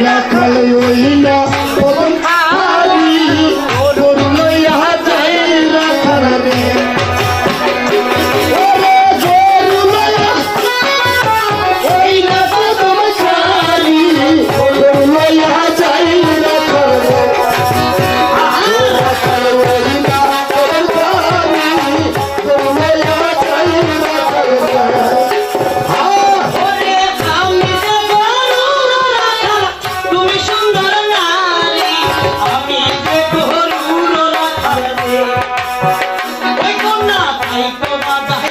રાખલ યોઈના I don't